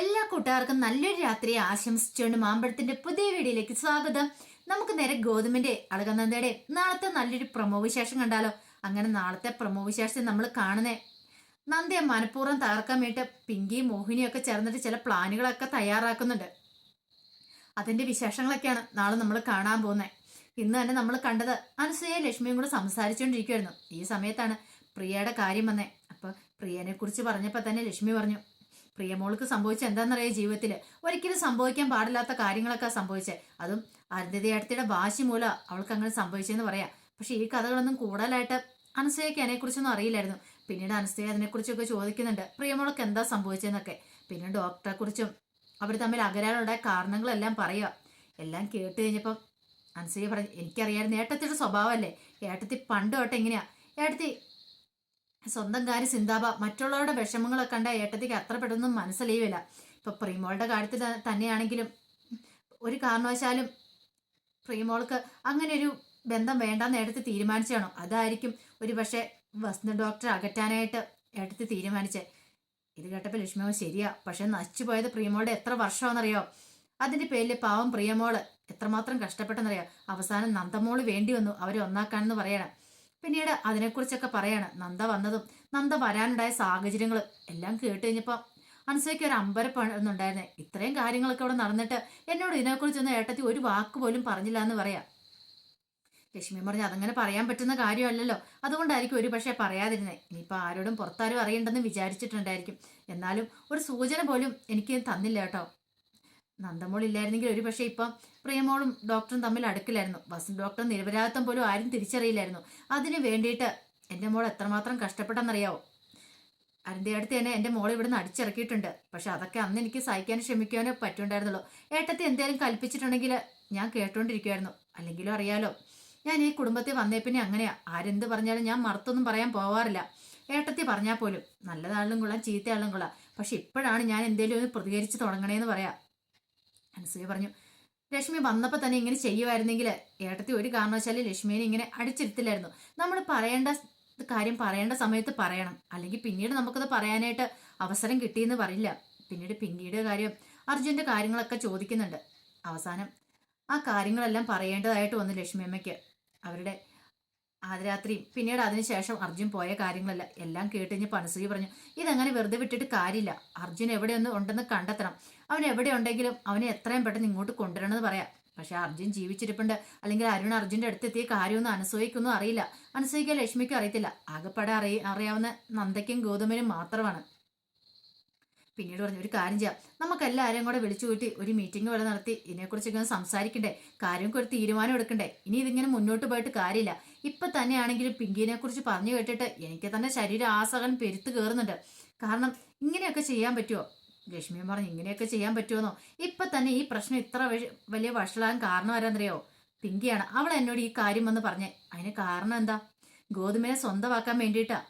എല്ലാ കൂട്ടുകാർക്കും നല്ലൊരു രാത്രി ആശംസിച്ചുകൊണ്ട് മാമ്പഴത്തിന്റെ പുതിയ വീഡിയോയിലേക്ക് സ്വാഗതം. നമുക്ക് നേരെ ഗോതമ്പിന്റെ അളകനന്ദയുടെ നാളത്തെ നല്ലൊരു പ്രമോ വിശേഷം കണ്ടാലോ? അങ്ങനെ നാളത്തെ പ്രമോ വിശേഷം നമ്മൾ കാണുന്നേ. നന്ദയെ മനഃപൂർവം തകർക്കാൻ വേണ്ടി പിങ്കിയും മോഹിനിയും ഒക്കെ ചേർന്നിട്ട് ചില പ്ലാനുകളൊക്കെ തയ്യാറാക്കുന്നുണ്ട്. അതിന്റെ വിശേഷങ്ങളൊക്കെയാണ് നാളെ നമ്മൾ കാണാൻ പോകുന്നത് ഇന്ന് തന്നെ നമ്മൾ കണ്ടത് അനുസൂയ ലക്ഷ്മിയും കൂടെ സംസാരിച്ചുകൊണ്ടിരിക്കുമായിരുന്നു ഈ സമയത്താണ് പ്രിയയുടെ കാര്യം വന്നേ. അപ്പൊ പ്രിയനെ കുറിച്ച് പറഞ്ഞപ്പോ തന്നെ ലക്ഷ്മി പറഞ്ഞു പ്രിയമോൾക്ക് സംഭവിച്ച എന്താണെന്നറിയാം ജീവിതത്തിൽ ഒരിക്കലും സംഭവിക്കാൻ പാടില്ലാത്ത കാര്യങ്ങളൊക്കെ സംഭവിച്ചേ. അതും അരുന്ധതിയടത്തിയുടെ വാശി മൂലം അവൾക്ക് അങ്ങനെ സംഭവിച്ചെന്ന് പറയാം. പക്ഷേ ഈ കഥകളൊന്നും കൂടുതലായിട്ട് അനസൂയക്ക് അതിനെക്കുറിച്ചൊന്നും അറിയില്ലായിരുന്നു. പിന്നീട് അനസൂയ അതിനെക്കുറിച്ചൊക്കെ ചോദിക്കുന്നുണ്ട്. പ്രിയമോൾക്ക് എന്താ സംഭവിച്ചതെന്നൊക്കെ പിന്നെ ഡോക്ടറെ കുറിച്ചും അവർ തമ്മിൽ അകരാനുള്ള കാരണങ്ങളെല്ലാം പറയുക എല്ലാം കേട്ട് കഴിഞ്ഞപ്പം അനസൂയ പറഞ്ഞു എനിക്കറിയാമായിരുന്നു ഏട്ടത്തിയുടെ സ്വഭാവമല്ലേ? ഏട്ടത്തി പണ്ട് തൊട്ട് എങ്ങനെയാ ഏട്ടത്തി സ്വന്തം കാര്യം സിന്താബ മറ്റുള്ളവരുടെ വിഷമങ്ങളൊക്കെ കണ്ട ഏട്ടത്തിക്ക് അത്ര പെട്ടെന്നും മനസ്സിലായില്ല ഇപ്പൊ പ്രീമോളുടെ കാര്യത്തിൽ തന്നെയാണെങ്കിലും ഒരു കാരണവശാലും പ്രീമോൾക്ക് അങ്ങനെ ഒരു ബന്ധം വേണ്ടെന്ന് ഏട്ടത്തി തീരുമാനിച്ചാണോ? അതായിരിക്കും ഒരു പക്ഷേ വസന്ത ഡോക്ടർ അകറ്റാനായിട്ട് ഏട്ടത്തി തീരുമാനിച്ചേ. ഇത് കേട്ടപ്പോൾ ലക്ഷ്മി ശരിയാ. പക്ഷെ നശിച്ചു പോയത് പ്രിയമോളുടെ എത്ര വർഷമാണെന്നറിയോ? അതിന്റെ പേരിൽ പാവം പ്രിയമോൾ എത്രമാത്രം കഷ്ടപ്പെട്ടെന്നറിയോ? അവസാനം നന്ദമോൾ വേണ്ടി വന്നു. അവരെ ഒന്നാക്കാനെന്ന് പറയണം. പിന്നീട് അതിനെക്കുറിച്ചൊക്കെ പറയാണ് നന്ദ വന്നതും. നന്ദ വരാനുണ്ടായ സാഹചര്യങ്ങൾ എല്ലാം കേട്ട് കഴിഞ്ഞപ്പോൾ അനസയ്ക്ക് ഒരു അമ്പരപ്പുണ്ടായിരുന്നേ. ഇത്രയും കാര്യങ്ങളൊക്കെ അവിടെ നടന്നിട്ട് എന്നോട് ഇതിനെക്കുറിച്ചൊന്നും ഏട്ടത്തി ഒരു വാക്ക് പോലും പറഞ്ഞില്ല എന്ന് പറയാം. ലക്ഷ്മി പറഞ്ഞു അതങ്ങനെ പറയാൻ പറ്റുന്ന കാര്യമല്ലല്ലോ. അതുകൊണ്ടായിരിക്കും ഒരു പക്ഷേ പറയാതിരുന്നേ. ഇനിയിപ്പോൾ ആരോടും പുറത്താരും അറിയണ്ടെന്ന് വിചാരിച്ചിട്ടുണ്ടായിരിക്കും. എന്നാലും ഒരു സൂചന പോലും എനിക്ക് തന്നില്ല കേട്ടോ. നന്ദമോൾ ഇല്ലായിരുന്നെങ്കിൽ ഒരു പക്ഷേ ഇപ്പം പ്രിയമോളും ഡോക്ടറും തമ്മിൽ അടുക്കില്ലായിരുന്നു വസന്ത് ഡോക്ടർ നിരപരാധിത്വം പോലും ആരും തിരിച്ചറിയില്ലായിരുന്നു. അതിനു വേണ്ടിയിട്ട് എന്റെ മോൾ എത്രമാത്രം കഷ്ടപ്പെട്ടെന്നറിയാവോ? അരുന്തയടുത്ത് തന്നെ എന്റെ മോളെ ഇവിടുന്ന് അടിച്ചിറക്കിയിട്ടുണ്ട്. പക്ഷെ അതൊക്കെ അന്ന് എനിക്ക് സഹിക്കാനും ക്ഷമിക്കാനോ പറ്റുണ്ടായിരുന്നുള്ളൂ. ഏട്ടത്തെ എന്തേലും കൽപ്പിച്ചിട്ടുണ്ടെങ്കിൽ ഞാൻ കേട്ടോണ്ടിരിക്കുമായിരുന്നു അല്ലെങ്കിലും അറിയാലോ ഞാൻ ഈ കുടുംബത്തിൽ വന്നേ പിന്നെ അങ്ങനെയാ. ആരെന്ത് പറഞ്ഞാലും ഞാൻ മറുത്തൊന്നും പറയാൻ പോവാറില്ല. ഏട്ടത്തി പറഞ്ഞാൽ പോലും നല്ലതാളും കൊള്ളാം ചീത്തയാളും കൊള്ളാം. പക്ഷെ ഇപ്പോഴാണ് ഞാൻ എന്തേലും ഒന്ന് പ്രതികരിച്ച് തുടങ്ങണേന്ന് പറയാം. അനസൂയ പറഞ്ഞു ലക്ഷ്മി വന്നപ്പോൾ തന്നെ ഇങ്ങനെ ചെയ്യുമായിരുന്നെങ്കിൽ ഏട്ടത്തി ഒരു കാരണവശാലും ലക്ഷ്മിയെ ഇങ്ങനെ അടിച്ചിരുത്തില്ലായിരുന്നു. നമ്മൾ പറയേണ്ട കാര്യം പറയേണ്ട സമയത്ത് പറയണം. അല്ലെങ്കിൽ പിന്നീട് നമുക്കത് പറയാനായിട്ട് അവസരം കിട്ടിയെന്ന് പറയില്ല. പിന്നീട് പിങ്കിയുടെ കാര്യം അർജുന്റെ കാര്യങ്ങളൊക്കെ ചോദിക്കുന്നുണ്ട്. അവസാനം ആ കാര്യങ്ങളെല്ലാം പറയേണ്ടതായിട്ട് വന്നു ലക്ഷ്മി അമ്മയ്ക്ക്. അവരുടെ ആദ്യരാത്രിയും പിന്നീട് അതിനുശേഷം അർജുൻ പോയ കാര്യങ്ങളല്ല എല്ലാം കേട്ട് കഴിഞ്ഞപ്പോൾ അനസൂയ പറഞ്ഞു ഇതങ്ങനെ വെറുതെ വിട്ടിട്ട് കാര്യമില്ല? അർജുൻ എവിടെയൊന്നും ഉണ്ടെന്ന് കണ്ടെത്തണം. അവൻ എവിടെ ഉണ്ടെങ്കിലും അവനെ എത്രയും പെട്ടെന്ന് ഇങ്ങോട്ട് കൊണ്ടുവരണമെന്ന് പറയാം. പക്ഷെ അർജുൻ ജീവിച്ചിരിപ്പുണ്ട്. അല്ലെങ്കിൽ അരുൺ അർജുന്റെ അടുത്തെത്തിയ കാര്യമൊന്നും അനസൂയക്കൊന്നും അറിയില്ല. അനസൂയക്ക് ലക്ഷ്മിക്കും അറിയത്തില്ല. ആകെപ്പാടെ അറിയ അറിയാവുന്ന നന്ദയ്ക്കും ഗൗതമനും മാത്രമാണ്. പിന്നീട് പറഞ്ഞു ഒരു കാര്യം ചെയ്യാം. നമുക്ക് എല്ലാവരെയും കൂടെ വിളിച്ചു കൂട്ടി ഒരു മീറ്റിംഗ് വരെ നടത്തി. ഇതിനെക്കുറിച്ചൊക്കെ ഒന്ന് സംസാരിക്കണ്ടേ? കാര്യമൊക്കെ ഒരു തീരുമാനം എടുക്കണ്ടേ? ഇനി ഇതിങ്ങനെ മുന്നോട്ട് പോയിട്ട് കാര്യമില്ല. ഇപ്പൊ തന്നെയാണെങ്കിലും പിങ്കിനെ കുറിച്ച് പറഞ്ഞു കേട്ടിട്ട് എനിക്ക് തന്നെ ശരീര ആസകൻ പെരുത്ത് കയറുന്നുണ്ട് കാരണം ഇങ്ങനെയൊക്കെ ചെയ്യാൻ പറ്റുമോ ലക്ഷ്മിയും പറഞ്ഞു ഇങ്ങനെയൊക്കെ ചെയ്യാൻ പറ്റുമെന്നോ ഇപ്പൊ തന്നെ ഈ പ്രശ്നം ഇത്ര വലിയ വഷളാകാൻ കാരണം ആരാന്നറിയോ? പിങ്കിയാണ്. അവൾ എന്നോട് ഈ കാര്യം വന്ന് പറഞ്ഞേ. അതിന് കാരണം എന്താ? ഗോതുമയെ സ്വന്തമാക്കാൻ വേണ്ടിയിട്ടാ.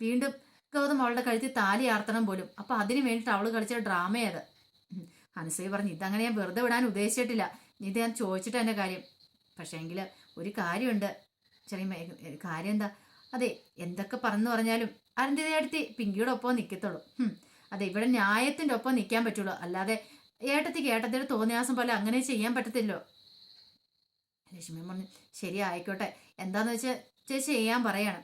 വീണ്ടും ഗൗതം അവളുടെ കഴുത്തിൽ താലി ആർത്തണം പോലും. അപ്പൊ അതിന് വേണ്ടിയിട്ട് അവൾ കളിച്ച ഡ്രാമയത്. അനസൂയ പറഞ്ഞു ഇതങ്ങനെ ഞാൻ വെറുതെ വിടാൻ ഉദ്ദേശിച്ചിട്ടില്ല. ഇത് ഞാൻ ചോദിച്ചിട്ട് എന്റെ കാര്യം. പക്ഷേ എങ്കിൽ ഒരു കാര്യമുണ്ട്. ചെറിയ കാര്യം എന്താ? അതെ എന്തൊക്കെ പറഞ്ഞു പറഞ്ഞാലും അരുന്ധതി അടുത്ത് പിങ്കിയുടെ ഒപ്പം നിൽക്കത്തുള്ളൂ അതെ ഇവിടെ ന്യായത്തിന്റെ ഒപ്പം നിൽക്കാൻ പറ്റുള്ളൂ. അല്ലാതെ ഏട്ടത്തിക്ക് ഏട്ടത്തിയുടെ തോന്നിയാസം പോലെ അങ്ങനെ ചെയ്യാൻ പറ്റത്തില്ലോ. ലക്ഷ്മി പറഞ്ഞു ശരി ആയിക്കോട്ടെ. എന്താന്ന് വെച്ചാൽ ചെയ്യാൻ പറയാണ്.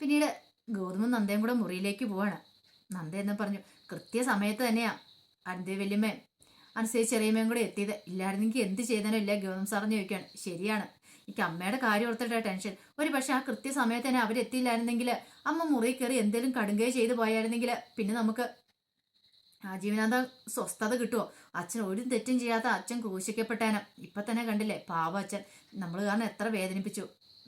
പിന്നീട് ഗൗതമും നന്ദയും കൂടെ മുറിയിലേക്ക് പോവാണ്. നന്ദ എന്ന് പറഞ്ഞു കൃത്യസമയത്ത് തന്നെയാ അന്ത്യ വല്യമ്മയും അനുസരിച്ച് ചെറിയമ്മയും കൂടെ എത്തിയത്. ഇല്ലായിരുന്നെങ്കിൽ എന്ത് ചെയ്തനോ ഇല്ല ഗൗതം സാറിന് ചോദിക്കുകയാണ്. ശരിയാണ് എനിക്ക് അമ്മയുടെ കാര്യം ഓർത്തിട്ടാ ടെൻഷൻ. ഒരു പക്ഷെ ആ കൃത്യസമയത്ത് തന്നെ അവരെത്തിയില്ലായിരുന്നെങ്കിൽ അമ്മ മുറി കയറി എന്തെങ്കിലും കടുങ്കൈ ചെയ്തു പോയായിരുന്നെങ്കിൽ പിന്നെ നമുക്ക് ആ ജീവനാന്ത സ്വസ്ഥത കിട്ടുമോ അച്ഛൻ ഒരു തെറ്റും ചെയ്യാത്ത അച്ഛൻ ക്രൂശിക്കപ്പെട്ടേനം. ഇപ്പൊ തന്നെ കണ്ടില്ലേ പാവ അച്ഛൻ. നമ്മൾ കാരണം എത്ര വേദനിപ്പിച്ചു.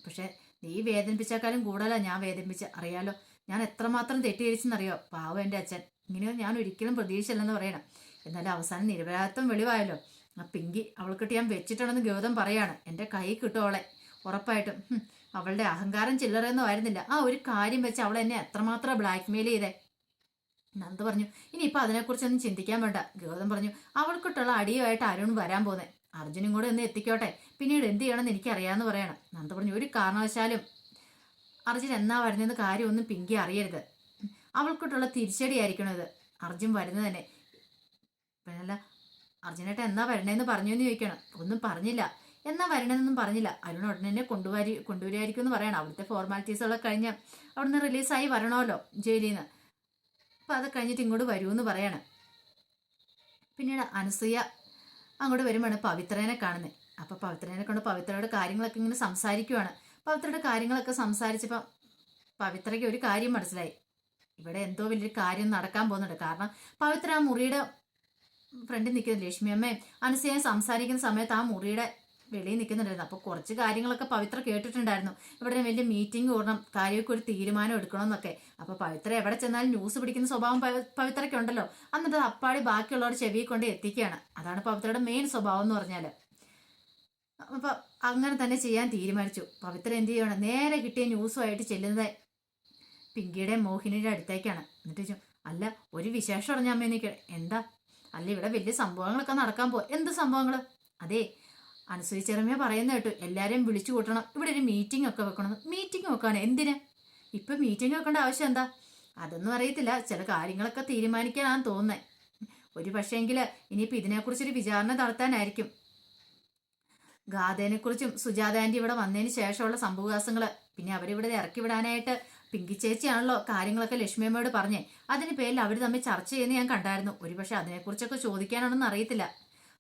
പക്ഷെ നീ വേദനിപ്പിച്ചേക്കാളും കൂടുതലാണ് ഞാൻ വേദനിപ്പിച്ച. അറിയാലോ ഞാൻ എത്രമാത്രം തെറ്റിദ്ധരിച്ചെന്നറിയോ? പാവം എന്റെ അച്ഛൻ. ഇങ്ങനെ ഞാൻ ഒരിക്കലും പ്രതീക്ഷയില്ലെന്ന് പറയണം. എന്നാലും അവസാനം നിരപരാധിത്വം വെളിവായല്ലോ. ആ പിങ്കി അവൾക്കിട്ട് ഞാൻ വെച്ചിട്ടുണ്ടെന്ന് ഗൗതം പറയാണ്. എന്റെ കൈ കിട്ടുവളെ ഉറപ്പായിട്ടും. അവളുടെ അഹങ്കാരം ചില്ലറയൊന്നും ആയിരുന്നില്ല. ആ ഒരു കാര്യം വെച്ച് അവൾ എന്നെ എത്രമാത്രം ബ്ലാക്ക്മെയിൽ ചെയ്തേ. നന്ദ് പറഞ്ഞു ഇനിയിപ്പോൾ അതിനെക്കുറിച്ചൊന്നും ചിന്തിക്കാൻ വേണ്ട. ഗൗതം പറഞ്ഞു അവൾക്കിട്ടുള്ള അടിയുമായിട്ട് അരുൺ വരാൻ പോന്നെ. അർജുനും കൂടെ ഒന്ന് എത്തിക്കോട്ടെ. പിന്നീട് എന്ത് ചെയ്യണമെന്ന് എനിക്കറിയാമെന്ന് പറയണം. നന്ദ പറഞ്ഞു ഒരു കാരണവശാലും അർജുൻ എന്നാ വരുന്നതെന്ന് കാര്യമൊന്നും പിങ്കി അറിയരുത്. അവൾക്കിട്ടുള്ള തിരിച്ചടിയായിരിക്കണം ഇത്. അർജുൻ വരുന്നത് തന്നെ. പിന്നല്ല അർജുനേട്ട എന്നാ വരണേന്ന് പറഞ്ഞു എന്ന് ചോദിക്കണം. ഒന്നും പറഞ്ഞില്ല. എന്നാ വരണമെന്നൊന്നും പറഞ്ഞില്ല. അരുൺ ഉടനെ തന്നെ കൊണ്ടുവരി കൊണ്ടുവരികയായിരിക്കും എന്ന് പറയണം. അവിടുത്തെ ഫോർമാലിറ്റീസുകളൊക്കെ കഴിഞ്ഞ് അവിടുന്ന് റിലീസായി വരണമല്ലോ ജയിലിൽ നിന്ന് അപ്പം അത് കഴിഞ്ഞിട്ട് ഇങ്ങോട്ട് വരുമെന്ന് പറയണം. പിന്നീട് അനസൂയ അങ്ങോട്ട് വരുമ്പോഴാണ് പവിത്രനെ കാണുന്നത് അപ്പോൾ പവിത്രനെ കൊണ്ട് പവിത്രയുടെ കാര്യങ്ങളൊക്കെ ഇങ്ങനെ സംസാരിക്കുവാണ്. പവിത്രയുടെ കാര്യങ്ങളൊക്കെ സംസാരിച്ചപ്പോൾ പവിത്രയ്ക്ക് ഒരു കാര്യം മനസ്സിലായി. ഇവിടെ എന്തോ വലിയൊരു കാര്യം നടക്കാൻ പോകുന്നുണ്ട്. കാരണം പവിത്ര ആ മുറിയുടെ ഫ്രണ്ടിൽ നിൽക്കുന്ന. ലക്ഷ്മി അമ്മയും അനുസയം സംസാരിക്കുന്ന സമയത്ത് ആ മുറിയുടെ വെളിയിൽ നിൽക്കുന്നുണ്ടായിരുന്നു. അപ്പോൾ കുറച്ച് കാര്യങ്ങളൊക്കെ പവിത്ര കേട്ടിട്ടുണ്ടായിരുന്നു. ഇവിടെ വലിയ മീറ്റിംഗ് കൂടണം കാര്യമൊക്കെ ഒരു തീരുമാനം എടുക്കണമെന്നൊക്കെ. അപ്പോൾ പവിത്ര എവിടെ ചെന്നാലും ന്യൂസ് പിടിക്കുന്ന സ്വഭാവം പവി- പവിത്രയ്ക്കുണ്ടല്ലോ എന്നിട്ട് അപ്പാടി ബാക്കിയുള്ളവർ ചെവിയെ കൊണ്ട് എത്തിക്കുകയാണ്. അതാണ് പവിത്രയുടെ മെയിൻ സ്വഭാവം എന്ന് പറഞ്ഞാൽ. അപ്പോൾ അങ്ങനെ തന്നെ ചെയ്യാൻ തീരുമാനിച്ചു. പവിത്ര എന്ത് ചെയ്യണം? നേരെ കിട്ടിയ ന്യൂസുമായിട്ട് ചെല്ലുന്നത് പിങ്കിയുടെ മോഹിനിയുടെ അടുത്തേക്കാണ്. എന്നിട്ട് ചോദിച്ചു അല്ല ഒരു വിശേഷം അറിഞ്ഞാൽ അമ്മ എന്താ? അല്ല ഇവിടെ വലിയ സംഭവങ്ങളൊക്കെ നടക്കാൻ പോ എന്ത് സംഭവങ്ങൾ അതെ അനുസൂയി ചെറുമയ പറയുന്ന കേട്ടു. എല്ലാരെയും വിളിച്ചു കൂട്ടണം. ഇവിടെ ഒരു മീറ്റിംഗ് ഒക്കെ വെക്കണം. മീറ്റിംഗ് വെക്കാണ് എന്തിന്? ഇപ്പൊ മീറ്റിംഗ് വെക്കേണ്ട ആവശ്യം എന്താ? അതൊന്നും അറിയത്തില്ല. ചില കാര്യങ്ങളൊക്കെ തീരുമാനിക്കാനാണ് തോന്നുന്നത് ഒരു പക്ഷേങ്കിൽ ഇനിയിപ്പോൾ ഇതിനെക്കുറിച്ചൊരു വിചാരണ നടത്താനായിരിക്കും. ഗാഥേനെക്കുറിച്ചും സുജാത ആന്റി ഇവിടെ വന്നതിന് ശേഷമുള്ള സംഭവവികാസങ്ങൾ പിന്നെ അവരിവിടെ ഇറക്കി വിടാനായിട്ട് പിങ്കി ചേച്ചിയാണല്ലോ കാര്യങ്ങളൊക്കെ ലക്ഷ്മിയമ്മയോട് പറഞ്ഞേ. അതിന് പേരിൽ അവർ തമ്മിൽ ചർച്ച ചെയ്യുന്ന ഞാൻ കണ്ടായിരുന്നു. ഒരുപക്ഷെ അതിനെക്കുറിച്ചൊക്കെ ചോദിക്കാനാണെന്ന് അറിയത്തില്ല.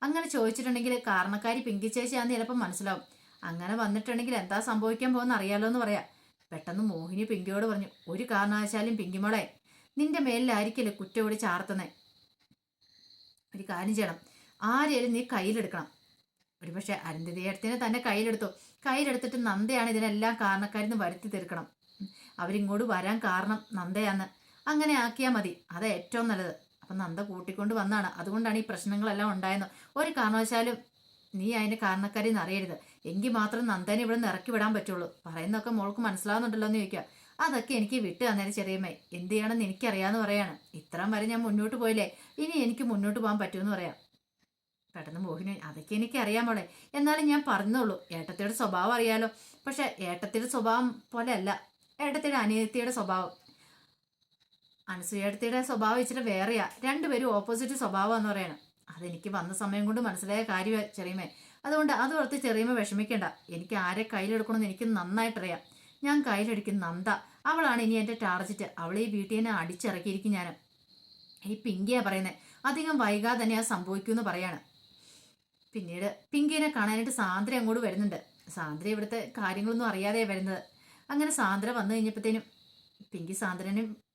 അങ്ങനെ ചോദിച്ചിട്ടുണ്ടെങ്കിൽ കാരണക്കാരി പിങ്കി ചേച്ചിയാന്ന് ചിലപ്പോൾ മനസ്സിലാവും. അങ്ങനെ വന്നിട്ടുണ്ടെങ്കിൽ എന്താ സംഭവിക്കാൻ പോകുന്ന അറിയാലോ എന്ന് പറയാം. പെട്ടെന്ന് മോഹിനി പിങ്കിയോട് പറഞ്ഞു ഒരു കാരണവശാലും പിങ്കിമോളെ നിന്റെ മേലിലായിരിക്കില്ല കൂടി ചാർത്തുന്നേ? ഒരു കാര്യം ചെയ്യണം. ആരെയും നീ കയ്യിലെടുക്കണം. ഒരുപക്ഷെ അരുന്ധതിയടത്തിനെ തന്നെ കയ്യിലെടുത്തു. കയ്യിലെടുത്തിട്ട് നന്ദയാണ് ഇതിനെല്ലാം കാരണക്കാരിന്ന് വരുത്തി തീർക്കണം. അവരിങ്ങോട്ട് വരാൻ കാരണം നന്ദയാന്ന്. അങ്ങനെ ആക്കിയാൽ മതി. അത് ഏറ്റവും നല്ലത്. അപ്പം നന്ദ കൂട്ടിക്കൊണ്ട് വന്നാണ്. അതുകൊണ്ടാണ് ഈ പ്രശ്നങ്ങളെല്ലാം ഉണ്ടായത്. ഒരു കാരണവശാലും നീ അതിന് കാരണക്കാരി അറിയരുത്. എങ്കിൽ മാത്രം നന്ദനെ ഇവിടെ നിന്ന് ഇറക്കി വിടാൻ പറ്റുള്ളൂ. പറയുന്നൊക്കെ മോൾക്ക് മനസ്സിലാവുന്നുണ്ടല്ലോ എന്ന് ചോദിക്കുക. അതൊക്കെ എനിക്ക് വിട്ട് തന്നേരം ചെറിയമ്മേ. എന്ത് ചെയ്യണമെന്ന് എനിക്കറിയാന്ന് പറയാണ്. ഇത്രയും വരെ ഞാൻ മുന്നോട്ട് പോയില്ലേ? ഇനി എനിക്ക് മുന്നോട്ട് പോകാൻ പറ്റുമെന്ന് പറയാം. പെട്ടെന്ന് മോഹിനി അതൊക്കെ എനിക്ക് അറിയാൻ മോളെ. എന്നാലും ഞാൻ പറഞ്ഞോളൂ ഏട്ടത്തിയുടെ സ്വഭാവം അറിയാലോ. പക്ഷെ ഏട്ടത്തിയുടെ സ്വഭാവം പോലെ അല്ല ഏട്ടത്തിയുടെ അനിയത്തിയുടെ സ്വഭാവം. അനസൂയടത്തിയുടെ സ്വഭാവം ഇച്ചിരി വേറെയാ. രണ്ടുപേരും ഓപ്പോസിറ്റ് സ്വഭാവം എന്ന് പറയണം. അതെനിക്ക് വന്ന സമയം കൊണ്ട് മനസ്സിലായ കാര്യമാണ് ചെറിയമേ. അതുകൊണ്ട് അത് ഓർത്ത് ചെറിയമ്മ വിഷമിക്കേണ്ട. എനിക്ക് ആരെ കയ്യിലെടുക്കണമെന്ന് എനിക്ക് നന്നായിട്ടറിയാം. ഞാൻ കയ്യിലെടുക്കുന്ന നന്ദ. അവളാണ് ഇനി എന്റെ ടാർജറ്റ് അവളെ ഈ വീട്ടിൽ തന്നെ അടിച്ചിറക്കിയിരിക്കും ഞാൻ ഈ പിങ്കിയാ പറയുന്നത് അധികം വൈകാതെ തന്നെ സംഭവിക്കൂ എന്ന് പറയാണ്. പിന്നീട് പിങ്കിനെ കാണാനായിട്ട് സാന്ദ്ര അങ്ങോട്ട് വരുന്നുണ്ട്. സാന്ദ്ര ഇവിടുത്തെ കാര്യങ്ങളൊന്നും അറിയാതെ വരുന്നത്. അങ്ങനെ സാന്ദ്ര വന്നു കഴിഞ്ഞപ്പോഴത്തേനും പിങ്കി സാന്ദ്രനും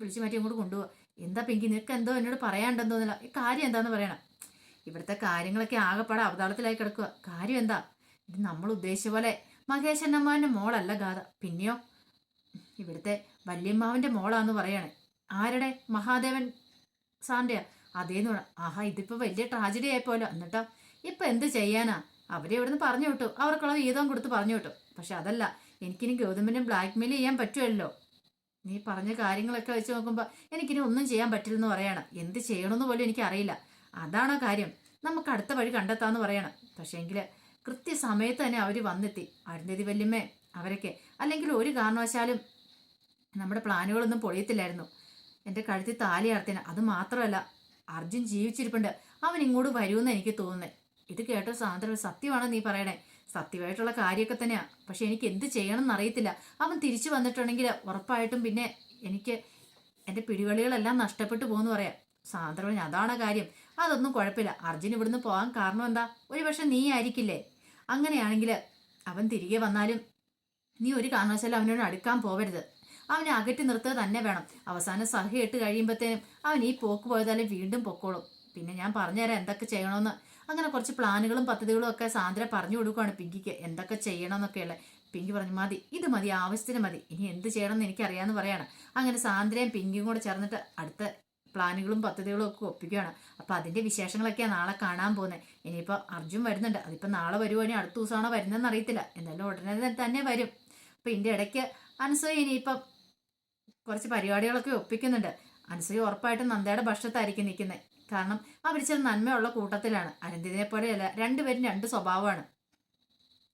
വിളിച്ചു മാറ്റി അങ്ങോട്ട് കൊണ്ടുപോവാ. എന്താ പിങ്കി നിനക്ക് എന്തോ എന്നോട് പറയാണ്ടെന്ന് തോന്നില്ല ഈ കാര്യം എന്താന്ന് പറയണം. ഇവിടുത്തെ കാര്യങ്ങളൊക്കെ ആകെപ്പാടെ അവതാളത്തിലായി കിടക്കുക കാര്യം എന്താ? ഇത് നമ്മൾ ഉദ്ദേശിച്ച പോലെ മഹേശന്നമ്മാന്റെ മോളല്ല ഗാഥ. പിന്നെയോ? ഇവിടുത്തെ വല്യമ്മാവിന്റെ മോളാന്ന് പറയാണ്. ആരുടെ? മഹാദേവൻ സാറിന്റെയാ അതേന്ന് പറ ആഹാ ഇതിപ്പോ വലിയ ട്രാജഡി ആയിപ്പോലോ എന്നിട്ടോ? ഇപ്പൊ എന്ത് ചെയ്യാനാ? അവരെ ഇവിടുന്ന് പറഞ്ഞു വിട്ടു. അവർക്കുള്ള വീതം കൊടുത്ത് പറഞ്ഞു വിട്ടു. പക്ഷെ അതല്ല എനിക്കിനി ഗൗതമിനെ ബ്ലാക്ക്മെയിൽ ചെയ്യാൻ പറ്റുമല്ലോ നീ പറഞ്ഞ കാര്യങ്ങളൊക്കെ വെച്ച് നോക്കുമ്പോൾ എനിക്കിനി ഒന്നും ചെയ്യാൻ പറ്റില്ലെന്ന് പറയണം. എന്ത് ചെയ്യണമെന്ന് പോലും എനിക്ക് അറിയില്ല ആ കാര്യം. നമുക്ക് അടുത്ത വഴി കണ്ടെത്താന്ന് പറയണം. പക്ഷേങ്കിൽ കൃത്യസമയത്ത് തന്നെ അവർ വന്നെത്തി. അരുന്ധതി വല്യമ്മേ അവരൊക്കെ. അല്ലെങ്കിൽ ഒരു കാരണവശാലും നമ്മുടെ പ്ലാനുകളൊന്നും പൊളിയത്തില്ലായിരുന്നു. എന്റെ കഴുത്തിൽ താലി അർത്തിന് അത് മാത്രമല്ല അർജുൻ ജീവിച്ചിരിപ്പുണ്ട്. അവൻ ഇങ്ങോട്ട് വരുമെന്ന് എനിക്ക് തോന്നുന്നത് ഇത് കേട്ടോ സാന്ദ്ര സത്യമാണോ നീ പറയണേ? സത്യമായിട്ടുള്ള കാര്യമൊക്കെ തന്നെയാണ് പക്ഷെ എനിക്ക് എന്ത് ചെയ്യണം എന്നറിയത്തില്ല അവൻ തിരിച്ചു വന്നിട്ടുണ്ടെങ്കിൽ ഉറപ്പായിട്ടും പിന്നെ എനിക്ക് എന്റെ പിടിവളികളെല്ലാം നഷ്ടപ്പെട്ടു പോകുന്നു പറയാം. സാന്ദ്ര പറഞ്ഞു അതാണ് കാര്യം. അതൊന്നും കുഴപ്പമില്ല. അർജുൻ ഇവിടുന്ന് പോകാൻ കാരണം എന്താ? ഒരു പക്ഷെ നീ ആയിരിക്കില്ലേ? അങ്ങനെയാണെങ്കിൽ അവൻ തിരികെ വന്നാലും നീ ഒരു കാരണവശാലും അവനോട് അടുക്കാൻ പോവരുത്. അവനെ അകറ്റി നിർത്തുക തന്നെ വേണം. അവസാനം സഹ ഇട്ട് കഴിയുമ്പോഴത്തേനും അവൻ ഈ പോക്ക് പോയതാലും വീണ്ടും പൊക്കോളും. പിന്നെ ഞാൻ പറഞ്ഞുതരാം എന്തൊക്കെ ചെയ്യണമെന്ന്. അങ്ങനെ കുറച്ച് പ്ലാനുകളും പദ്ധതികളും ഒക്കെ സാന്ദ്ര പറഞ്ഞു കൊടുക്കുകയാണ് പിങ്കിക്ക്. എന്തൊക്കെ ചെയ്യണം എന്നൊക്കെയുള്ള പിങ്കി പറഞ്ഞു മതി ഇത് മതി ആവശ്യത്തിന് മതി. ഇനി എന്ത് ചെയ്യണം എന്ന് എനിക്കറിയാമെന്ന് പറയാണ്. അങ്ങനെ സാന്ദ്രയും പിങ്കിയും കൂടെ ചേർന്നിട്ട് അടുത്ത പ്ലാനുകളും പദ്ധതികളും ഒക്കെ ഒപ്പിക്കുകയാണ് അപ്പോൾ അതിന്റെ വിശേഷങ്ങളൊക്കെയാണ് നാളെ കാണാൻ പോകുന്നത് ഇനിയിപ്പോൾ അർജുൻ വരുന്നുണ്ട്. അതിപ്പോൾ നാളെ വരുവാണെങ്കിൽ അടുത്ത ദിവസമാണോ വരുന്നതെന്ന് അറിയത്തില്ല. എന്തായാലും ഉടനെ തന്നെ വരും. അപ്പോൾ ഇതിന്റെ ഇടയ്ക്ക് അനസൂയ ഇനിയിപ്പം കുറച്ച് പരിപാടികളൊക്കെ ഒപ്പിക്കുന്നുണ്ട്. അനസൂയ ഉറപ്പായിട്ടും നന്ദയുടെ ഭക്ഷണത്തായിരിക്കും നിൽക്കുന്നത്. കാരണം അവർ ചില നന്മയുള്ള കൂട്ടത്തിലാണ്. അനന്തിനെ പോലെയല്ല രണ്ടുപേരും രണ്ട് സ്വഭാവമാണ്.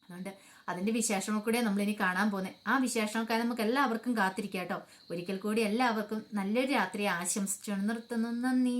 അതുകൊണ്ട് അതിന്റെ വിശേഷങ്ങൾ കൂടെ നമ്മൾ ഇനി കാണാൻ പോകുന്നത് ആ വിശേഷങ്ങൾക്കായി നമുക്ക് എല്ലാവർക്കും കാത്തിരിക്കാം കേട്ടോ ഒരിക്കൽ കൂടി എല്ലാവർക്കും നല്ലൊരു രാത്രി ആശംസിച്ചു നിർത്തുന്നു നന്ദി.